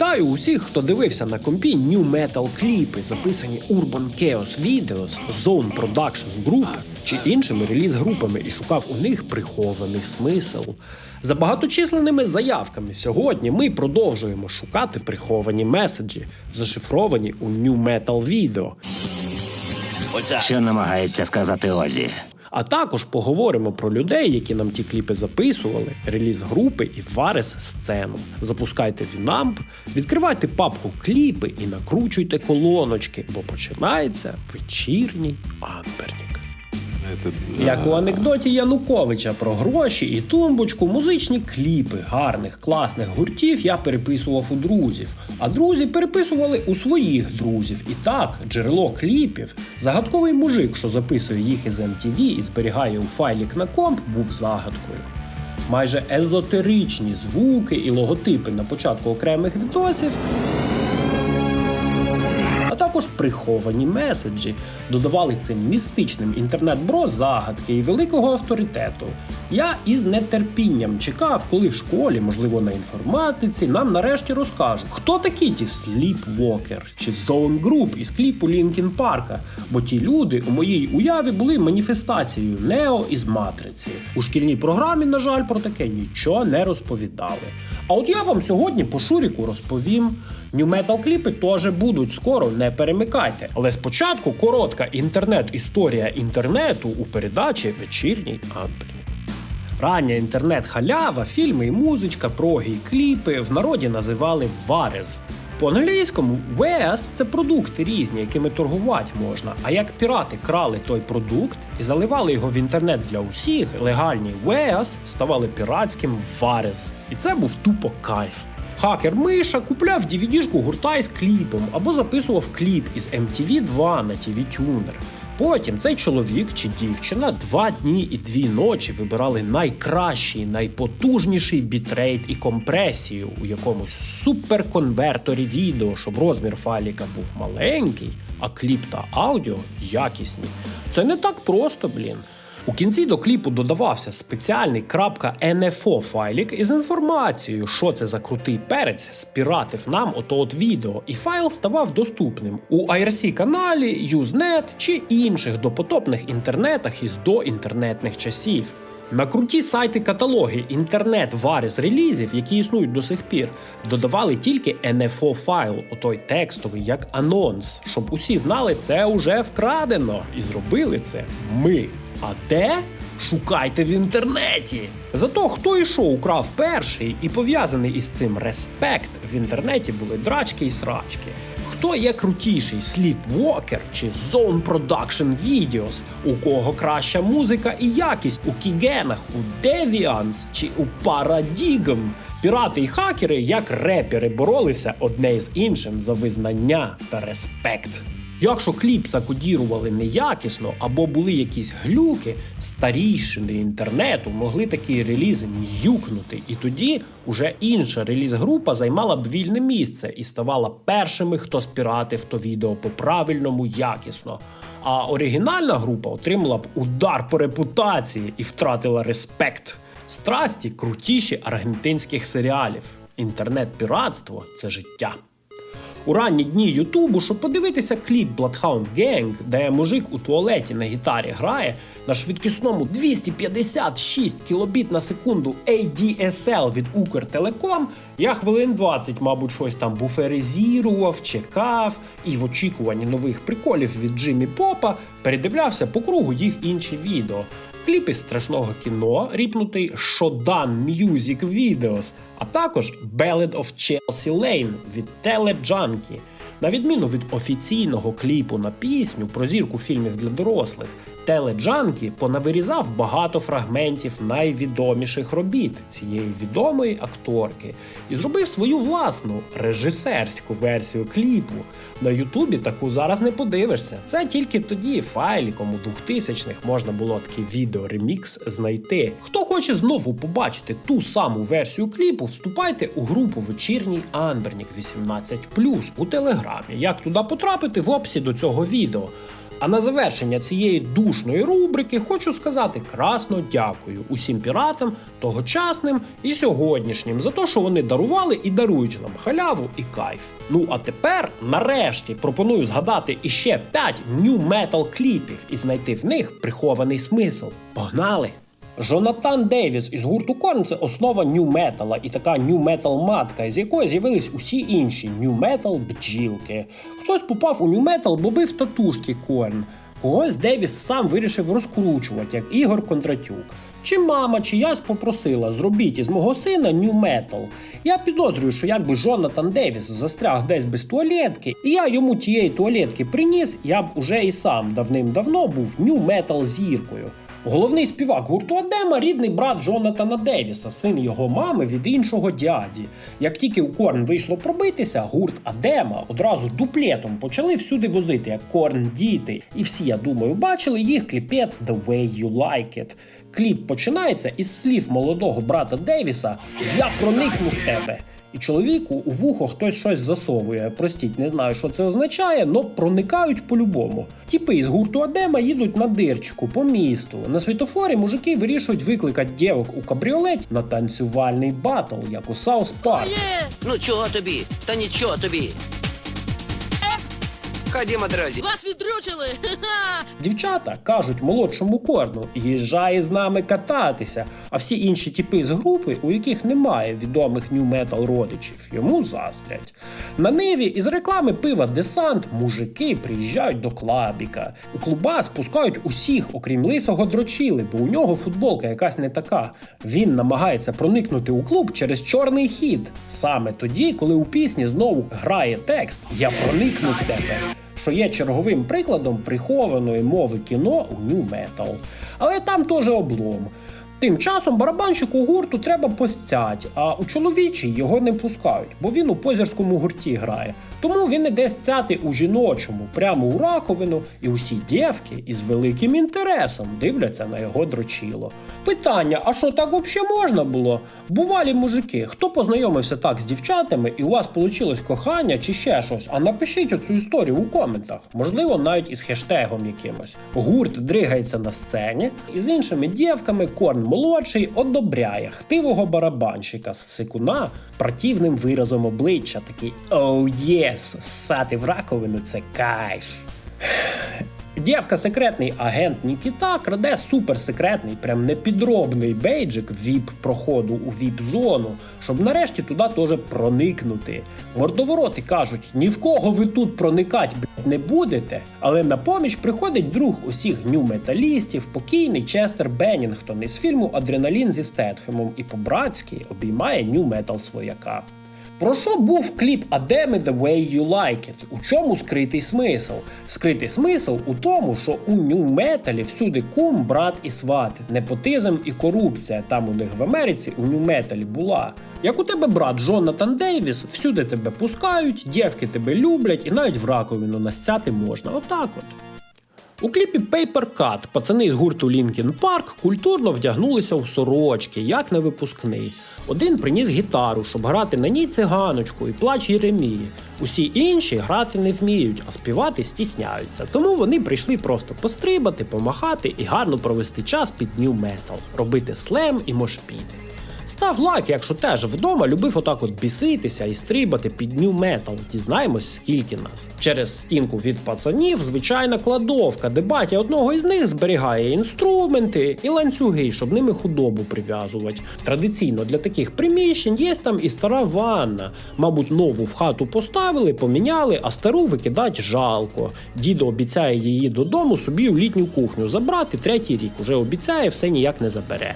Вітаю усіх, хто дивився на компі New Metal кліпи, записані Urban Chaos Videos, Zone Production Group чи іншими реліз-групами і шукав у них прихований смисл. За багаточисленними заявками сьогодні ми продовжуємо шукати приховані меседжі, зашифровані у New Metal відео. Що намагається сказати Озі? А також поговоримо про людей, які нам ті кліпи записували, реліз групи і варес сцену. Запускайте Вінамп, відкривайте папку кліпи і накручуйте колоночки, бо починається вечірній ампернік. Як у анекдоті Януковича про гроші і тумбочку, музичні кліпи гарних, класних гуртів я переписував у друзів, а друзі переписували у своїх друзів. І так, джерело кліпів, загадковий мужик, що записує їх із MTV і зберігає у файлік на комп, був загадкою. Майже езотеричні звуки і логотипи на початку окремих відосів також приховані меседжі, додавали цим містичним інтернет-бро загадки і великого авторитету. Я із нетерпінням чекав, коли в школі, можливо, на інформатиці, нам нарешті розкажуть, хто такі ті Sleepwalker чи Zone Group із кліпу Лінкін Парка. Бо ті люди у моїй уяві були маніфестацією Нео із Матриці. У шкільній програмі, на жаль, про таке нічого не розповідали. А от я вам сьогодні по Шуріку розповім. Нью метал кліпи теж будуть скоро, не перемикайте. Але спочатку коротка інтернет-історія інтернету у передачі Вечірній Амперник. Рання інтернет-халява, фільми і музичка, проги і кліпи в народі називали Варез. По-англійському WES – це продукти різні, якими торгувати можна. А як пірати крали той продукт і заливали його в інтернет для усіх, легальні WES ставали піратським Варез. І це був тупо кайф. Хакер Миша купляв DVD-шку гурта із кліпом або записував кліп із MTV 2 на TV Tuner. Потім цей чоловік чи дівчина два дні і дві ночі вибирали найкращий, найпотужніший бітрейт і компресію у якомусь суперконверторі відео, щоб розмір файліка був маленький, а кліп та аудіо якісні. Це не так просто, блін. У кінці до кліпу додавався спеціальний .nfo файлік із інформацією, що це за крутий перець спіратив нам ото от відео, і файл ставав доступним у IRC каналі, Usenet чи інших допотопних інтернетах із доінтернетних часів. На круті сайти каталоги інтернет варіс релізів, які існують до сих пір, додавали тільки NFO файл, отой текстовий, як анонс, щоб усі знали, це уже вкрадено, і зробили це ми. А де? Шукайте в інтернеті. Зато хто і що украв перший і пов'язаний із цим респект в інтернеті були драчки і срачки. Хто є крутіший Sleepwalker чи Zone Production Videos? У кого краща музика і якість у Кігенах, у Deviants чи у Paradigm? Пірати і хакери, як репери, боролися одне з іншим за визнання та респект. Якщо кліп закодірували неякісно або були якісь глюки, старійшини інтернету могли такі релізи нюкнути, і тоді уже інша реліз-група займала б вільне місце і ставала першими, хто спіратив то відео по правильному якісно. А оригінальна група отримала б удар по репутації і втратила респект. Страсті крутіші аргентинських серіалів. Інтернет-піратство це життя. У ранні дні Ютубу, щоб подивитися кліп Bloodhound Gang, де мужик у туалеті на гітарі грає на швидкісному 256 кілобіт на секунду ADSL від Укртелеком, я хвилин 20, мабуть, щось там буферизірував, чекав і в очікуванні нових приколів від Джиммі Попа передивлявся по кругу їх інші відео. Кліп із страшного кіно, ріпнутий Shodan Music Videos, а також Ballad of Chelsea Lane від Теледжанкі. На відміну від офіційного кліпу на пісню про зірку фільмів для дорослих, Теледжанкі понавирізав багато фрагментів найвідоміших робіт цієї відомої акторки і зробив свою власну режисерську версію кліпу. На Ютубі таку зараз не подивишся. Це тільки тоді файліком у 2000-х можна було такий відеоремікс знайти. Хто хоче знову побачити ту саму версію кліпу, вступайте у групу вечірній Анбернік 18 у телеграмі. Як туди потрапити в описі до цього відео. А на завершення цієї душної рубрики хочу сказати красно дякую усім піратам, тогочасним і сьогоднішнім за те, що вони дарували і дарують нам халяву і кайф. Ну а тепер, нарешті, пропоную згадати іще 5 new metal кліпів і знайти в них прихований смисл. Погнали! Жонатан Дейвіс із гурту Корн це основа нью метала і така нью метал матка, з якої з'явились усі інші нью метал бджілки. Хтось попав у нью метал, бо бив татушки Корн. Когось Дейвіс сам вирішив розкручувати, як Ігор Кондратюк. Чи мама, чи ясь попросила, зробіть із мого сина нью метал. Я підозрюю, що якби Жонатан Девіс застряг десь без туалетки, і я йому тієї туалетки приніс, я б уже і сам давним-давно був нью метал зіркою. Головний співак гурту Адема рідний брат Джонатана Девіса, син його мами від іншого дяді. Як тільки у Корн вийшло пробитися, гурт Адема одразу дуплетом почали всюди возити, як Корн діти. І всі, я думаю, бачили їх кліпець The Way You Like It. Кліп починається із слів молодого брата Девіса Я проникну в тебе. І чоловіку у вухо хтось щось засовує. Простіть, не знаю, що це означає, но проникають по-любому. Тіпи із гурту Адема їдуть на дирчику по місту. На світофорі мужики вирішують викликати дівок у кабріолеті на танцювальний батл, як у Саус Парк. Ну чого тобі? Та нічого тобі. Ходімо, друзі. Вас віддрючили! Дівчата кажуть молодшому корну, їжджай з нами кататися. А всі інші тіпи з групи, у яких немає відомих нью-метал родичів, йому заздрять. На ниві із реклами пива Десант мужики приїжджають до клабіка. У клуба спускають усіх, окрім лисого дрочіли, бо у нього футболка якась не така. Він намагається проникнути у клуб через чорний хід. Саме тоді, коли у пісні знову грає текст Я проникну в тебе що є черговим прикладом прихованої мови кіно у New Metal. Але там теж облом. Тим часом барабанщику гурту треба постять, а у чоловічий його не пускають, бо він у позірському гурті грає. Тому він іде стяти у жіночому, прямо у раковину, і усі дівки із великим інтересом дивляться на його дрочіло. Питання: а що так взагалі можна було? Бувалі мужики, хто познайомився так з дівчатами, і у вас вийшло кохання чи ще щось? А напишіть оцю історію у коментах, можливо, навіть із хештегом якимось. Гурт дригається на сцені, і з іншими дівками Корн молодший одобряє хтивого барабанщика з сикуна противним виразом обличчя. Такий оу єс, ссати в раковину це кайф. Дівка секретний агент Нікіта краде суперсекретний, прям непідробний бейджик віп проходу у віп-зону, щоб нарешті туди теж проникнути. Мордовороти кажуть, ні в кого ви тут проникать блядь, не будете. Але на поміч приходить друг усіх нью-металістів, покійний Честер Беннінгтон із фільму Адреналін зі Стетхемом і по-братськи обіймає нью-метал свояка. Про що був кліп Адеми The Way You Like It? У чому скритий смисл? Скритий смисл у тому, що у нью-металі всюди кум, брат і сват, непотизм і корупція там у них в Америці у нью-металі була. Як у тебе брат Джонатан Дейвіс, всюди тебе пускають, дівки тебе люблять і навіть в раковину настяти можна. Отак от. У кліпі Paper Cut пацани з гурту Linkin Park культурно вдягнулися у сорочки, як на випускний. Один приніс гітару, щоб грати на ній циганочку і плач Єремії. Усі інші грати не вміють, а співати стісняються. Тому вони прийшли просто пострибати, помахати і гарно провести час під нью метал, робити слем і мошпіт. Став лайк, якщо теж вдома любив отак от біситися і стрибати під нью метал. Дізнаємось, скільки нас. Через стінку від пацанів звичайна кладовка, де батя одного із них зберігає інструменти і ланцюги, щоб ними худобу прив'язувати. Традиційно для таких приміщень є там і стара ванна. Мабуть, нову в хату поставили, поміняли, а стару викидать жалко. Дідо обіцяє її додому собі у літню кухню забрати третій рік. Уже обіцяє, все ніяк не забере.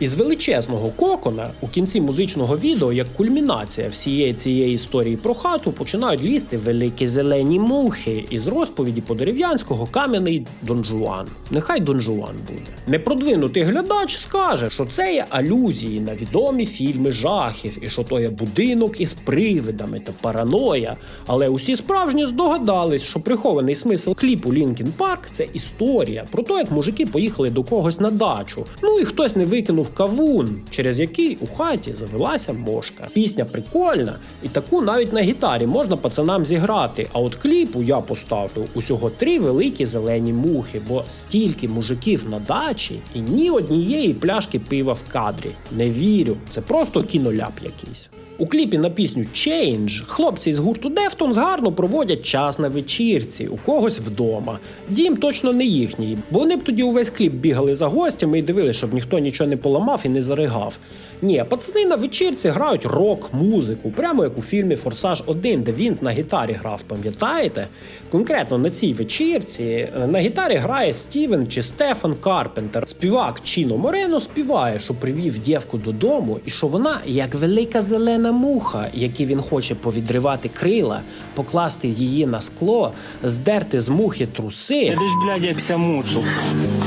Із величезного кокона у кінці музичного відео, як кульмінація всієї цієї історії про хату, починають лізти великі зелені мухи із розповіді по дерев'янського кам'яний донжуан. Нехай донжуан буде. Непродвинутий глядач скаже, що це є алюзії на відомі фільми жахів, і що то є будинок із привидами та параноя. Але усі справжні здогадались, що прихований смисл кліпу Лінкін Парк це історія про те, як мужики поїхали до когось на дачу. Ну і хтось не викинув знайшов кавун, через який у хаті завелася мошка. Пісня прикольна, і таку навіть на гітарі можна пацанам зіграти. А от кліпу я поставлю усього три великі зелені мухи, бо стільки мужиків на дачі і ні однієї пляшки пива в кадрі. Не вірю, це просто кіноляп якийсь. У кліпі на пісню Change хлопці з гурту Deftones гарно проводять час на вечірці, у когось вдома. Дім точно не їхній, бо вони б тоді увесь кліп бігали за гостями і дивилися, щоб ніхто нічого не поламав і не заригав. Ні, пацани на вечірці грають рок-музику, прямо як у фільмі Форсаж 1, де Вінс на гітарі грав, пам'ятаєте? Конкретно на цій вечірці е, на гітарі грає Стівен чи Стефан Карпентер. Співак Чіно Морено співає, що привів дівку додому, і що вона як велика зелена муха, якій він хоче повідривати крила, покласти її на скло, здерти з мухи труси. Я ж, блядь, як ся мучу.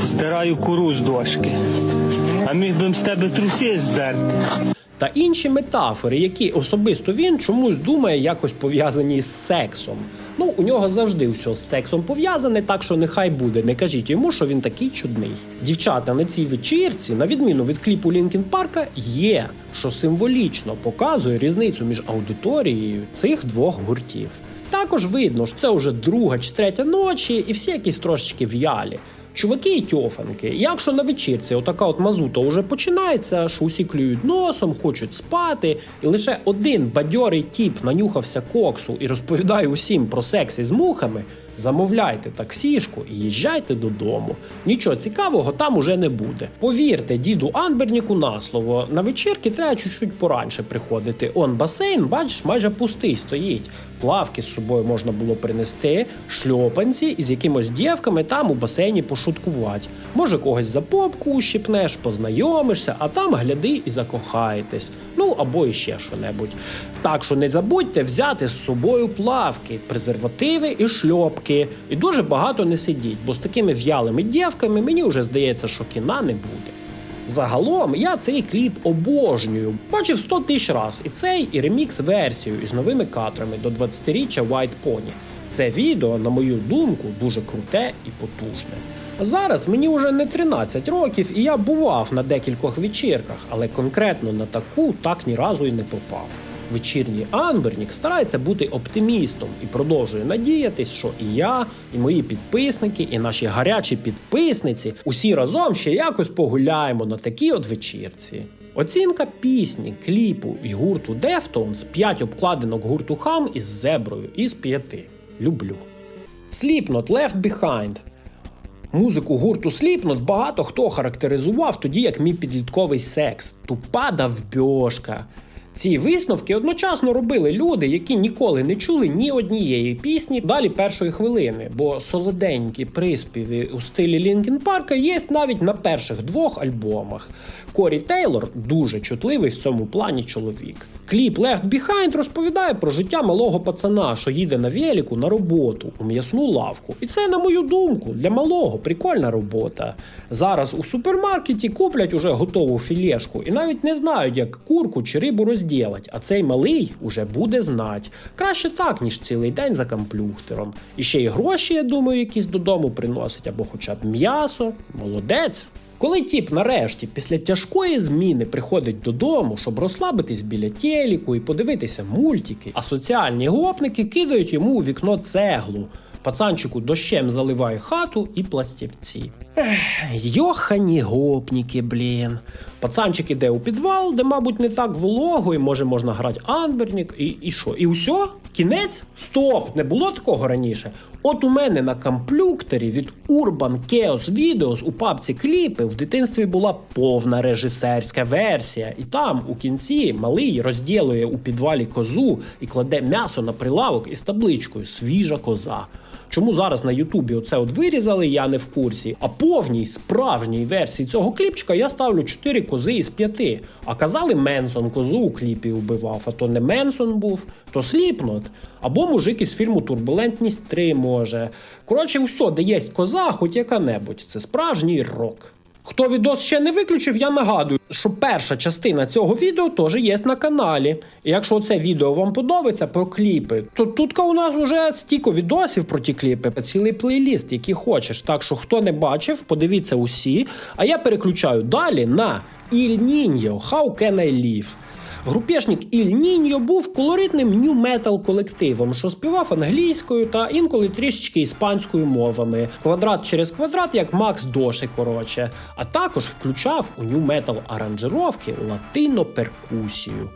Здираю куру з дошки. А міг би з тебе труси здерти. та інші метафори, які особисто він чомусь думає якось пов'язані з сексом. Ну, у нього завжди все з сексом пов'язане, так що нехай буде. Не кажіть йому, що він такий чудний. Дівчата на цій вечірці, на відміну від кліпу Лінкін Парка, є, що символічно показує різницю між аудиторією цих двох гуртів. Також видно, що це вже друга чи третя ночі, і всі якісь трошечки в'ялі. Чуваки і тьофанки, якщо на вечірці отака от мазута вже починається, що усі клюють носом, хочуть спати, і лише один бадьорий тіп нанюхався коксу і розповідає усім про секс із мухами, замовляйте таксішку і їжджайте додому. Нічого цікавого там уже не буде. Повірте, діду Анберніку на слово, на вечірки треба чуть-чуть пораньше приходити. Он басейн, бачиш, майже пустий стоїть. Плавки з собою можна було принести, шльопанці і з якимось дівками там у басейні пошуткувати. Може, когось за попку ущипнеш, познайомишся, а там гляди і закохаєтесь. Ну або іще що-небудь. Так що не забудьте взяти з собою плавки, презервативи і шльопки. І дуже багато не сидіть, бо з такими в'ялими дівками мені вже здається, що кіна не буде. Загалом я цей кліп обожнюю. Бачив 100 тисяч раз і цей, і ремікс-версію із новими кадрами до 20-річчя White Pony. Це відео, на мою думку, дуже круте і потужне. Зараз мені вже не 13 років, і я бував на декількох вечірках, але конкретно на таку так ні разу і не попав. Вечірній Анбернік старається бути оптимістом і продовжує надіятись, що і я, і мої підписники, і наші гарячі підписниці усі разом ще якось погуляємо на такій от вечірці. Оцінка пісні, кліпу і гурту Deftones 5 обкладинок гурту Хам із зеброю із 5. Люблю. Slipknot Left Behind. Музику гурту Slipknot багато хто характеризував тоді як мій підлітковий секс. Тупа давбьошка. Ці висновки одночасно робили люди, які ніколи не чули ні однієї пісні далі першої хвилини, бо солоденькі приспіви у стилі Лінкін Парка є навіть на перших двох альбомах. Корі Тейлор дуже чутливий в цьому плані чоловік. Кліп Left Behind розповідає про життя малого пацана, що їде на велику на роботу у м'ясну лавку. І це, на мою думку, для малого прикольна робота. Зараз у супермаркеті куплять уже готову філешку і навіть не знають, як курку чи рибу розділять. А цей малий уже буде знать. Краще так, ніж цілий день за комплюхтером. І ще й гроші, я думаю, якісь додому приносить, або хоча б м'ясо. Молодець. Коли тіп нарешті після тяжкої зміни приходить додому, щоб розслабитись біля телеку і подивитися мультики, а соціальні гопники кидають йому у вікно цеглу. Пацанчику дощем заливає хату і пластівці. Ех, йохані гопніки, блін. Пацанчик іде у підвал, де, мабуть, не так волого, і може можна грати Анбернік, і, і що? І все? Кінець? Стоп! Не було такого раніше. От у мене на комплюктері від Urban Chaos Videos у папці кліпи в дитинстві була повна режисерська версія. І там у кінці малий розділує у підвалі козу і кладе м'ясо на прилавок із табличкою Свіжа коза. Чому зараз на Ютубі оце от вирізали, я не в курсі. А повній справжній версії цього кліпчика я ставлю 4 кози із 5. А казали, Менсон козу у кліпі убивав, а то не Менсон був, то Сліпнот. Або мужик із фільму Турбулентність 3 може. Коротше, все, де є коза, хоч яка-небудь. Це справжній рок. Хто відос ще не виключив, я нагадую, що перша частина цього відео теж є на каналі. І якщо це відео вам подобається про кліпи, то тут у нас вже стільки відосів про ті кліпи, цілий плейліст, який хочеш. Так що хто не бачив, подивіться усі. А я переключаю далі на Іль Ніньо How Can I Live. Групешник Іль Ніньо був колоритним нью-метал колективом, що співав англійською та інколи трішечки іспанською мовами. Квадрат через квадрат, як Макс Доши, коротше. А також включав у нью-метал аранжировки латино-перкусію.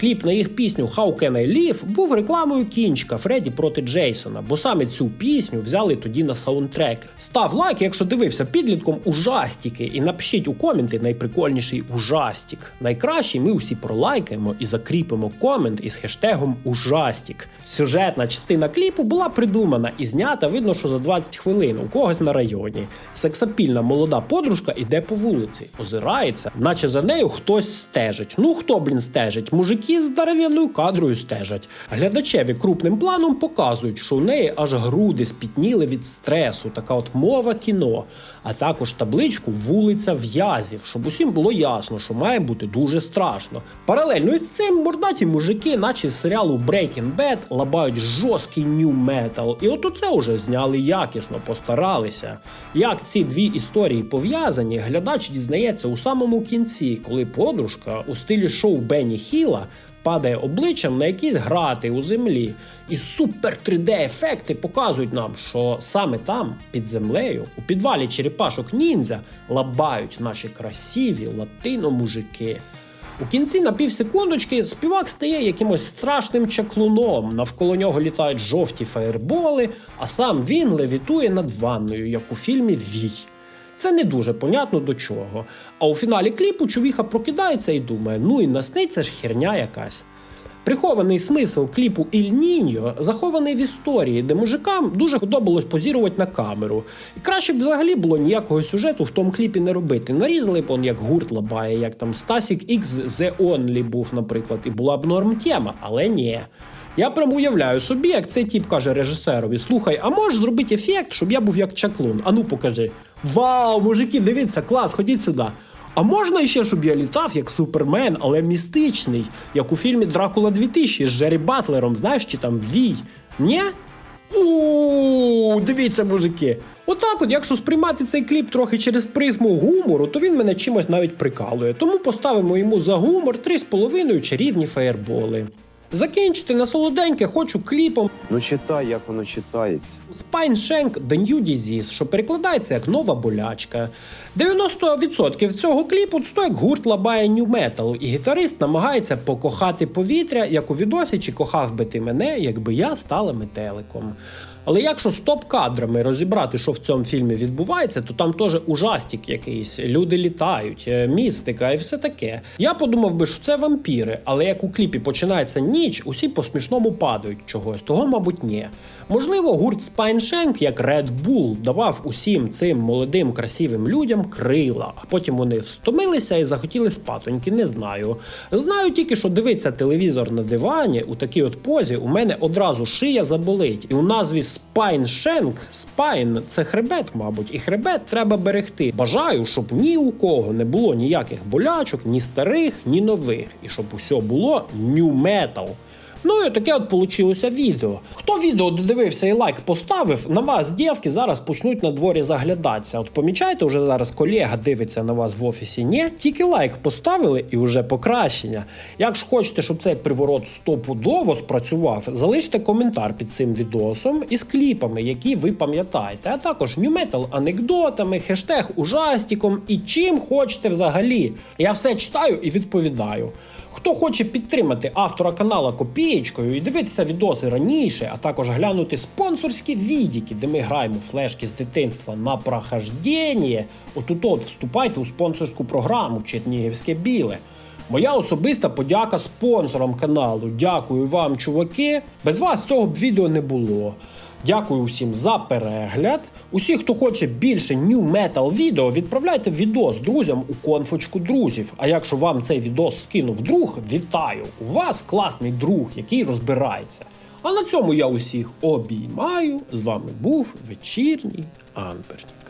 Кліп на їх пісню How Can I Live був рекламою кінчика Фредді проти Джейсона, бо саме цю пісню взяли тоді на саундтрек. Став лайк, якщо дивився підлітком ужастіки, і напишіть у коменти найприкольніший ужастік. Найкращий ми усі пролайкаємо і закріпимо комент із хештегом Ужастік. Сюжетна частина кліпу була придумана і знята, видно, що за 20 хвилин у когось на районі. Сексапільна молода подружка іде по вулиці, озирається, наче за нею хтось стежить. Ну хто, блін, стежить? Мужики з здоров'яною кадрою стежать. Глядачеві крупним планом показують, що у неї аж груди спітніли від стресу, така от мова кіно, а також табличку вулиця в'язів, щоб усім було ясно, що має бути дуже страшно. Паралельно із цим мордаті мужики, наче з серіалу Breaking Bad, лабають жорсткий нью метал. І от оце вже зняли якісно, постаралися. Як ці дві історії пов'язані, глядач дізнається у самому кінці, коли подружка у стилі шоу Бенні Хіла падає обличчям на якісь грати у землі. І супер 3D-ефекти показують нам, що саме там, під землею, у підвалі черепашок ніндзя, лабають наші красиві латино-мужики. У кінці на півсекундочки співак стає якимось страшним чаклуном. Навколо нього літають жовті фаєрболи, а сам він левітує над ванною, як у фільмі Вій. Це не дуже понятно до чого. А у фіналі кліпу чувіха прокидається і думає: ну і насниться ж херня якась. Прихований смисл кліпу Іль Ніньо захований в історії, де мужикам дуже подобалось позірувати на камеру. І краще б взагалі було ніякого сюжету в тому кліпі не робити. Нарізали б он як гурт лабає, як там Стасік X The Only був, наприклад, і була б норм тема, але ні. Я прям уявляю собі, як цей тіп каже режисерові: слухай, а можеш зробити ефект, щоб я був як чаклун? Ану покажи. Вау, мужики, дивіться, клас, ходіть сюди. А можна ще, щоб я літав як супермен, але містичний, як у фільмі Дракула 2000 з Джері Батлером, знаєш, чи там Вій? Ні? У, дивіться, мужики. Отак, от, якщо сприймати цей кліп трохи через призму гумору, то він мене чимось навіть прикалує. Тому поставимо йому за гумор 3,5 чарівні фаєрболи. Закінчити на солоденьке хочу кліпом Ну читай, як воно читається. Spine Shank The New Disease, що перекладається як нова болячка. 90% цього кліпу це як гурт лабає New Metal, і гітарист намагається покохати повітря, як у відосі, чи кохав би ти мене, якби я стала метеликом. Але якщо стоп-кадрами розібрати, що в цьому фільмі відбувається, то там теж ужастик якийсь, люди літають, е, містика і все таке. Я подумав би, що це вампіри, але як у кліпі починається ніч, усі по-смішному падають чогось, того, мабуть, ні. Можливо, гурт Shank, як Red Bull, давав усім цим молодим красивим людям крила, а потім вони встомилися і захотіли спатоньки, не знаю. Знаю тільки, що дивиться телевізор на дивані у такій от позі, у мене одразу шия заболить. І у назві Shank, Spine – це хребет, мабуть, і хребет треба берегти. Бажаю, щоб ні у кого не було ніяких болячок, ні старих, ні нових, і щоб усе було new metal. Ну і таке от получилося відео. Хто відео додивився і лайк поставив, на вас, дівки, зараз почнуть на дворі заглядатися. От помічаєте, вже зараз колега дивиться на вас в офісі. Ні, тільки лайк поставили і вже покращення. Якщо хочете, щоб цей приворот стопудово спрацював, залиште коментар під цим відосом із кліпами, які ви пам'ятаєте, а також нью-метал анекдотами, хештег ужастіком і чим хочете взагалі. Я все читаю і відповідаю. Хто хоче підтримати автора канала копієчкою і дивитися відоси раніше, а також глянути спонсорські відіки, де ми граємо флешки з дитинства на прохождення, отут от вступайте у спонсорську програму Чернігівське біле. Моя особиста подяка спонсорам каналу. Дякую вам, чуваки. Без вас цього б відео не було. Дякую усім за перегляд. Усі, хто хоче більше New Metal відео, відправляйте відос друзям у конфочку друзів. А якщо вам цей відос скинув друг, вітаю! У вас класний друг, який розбирається. А на цьому я усіх обіймаю. З вами був вечірній Ампернік.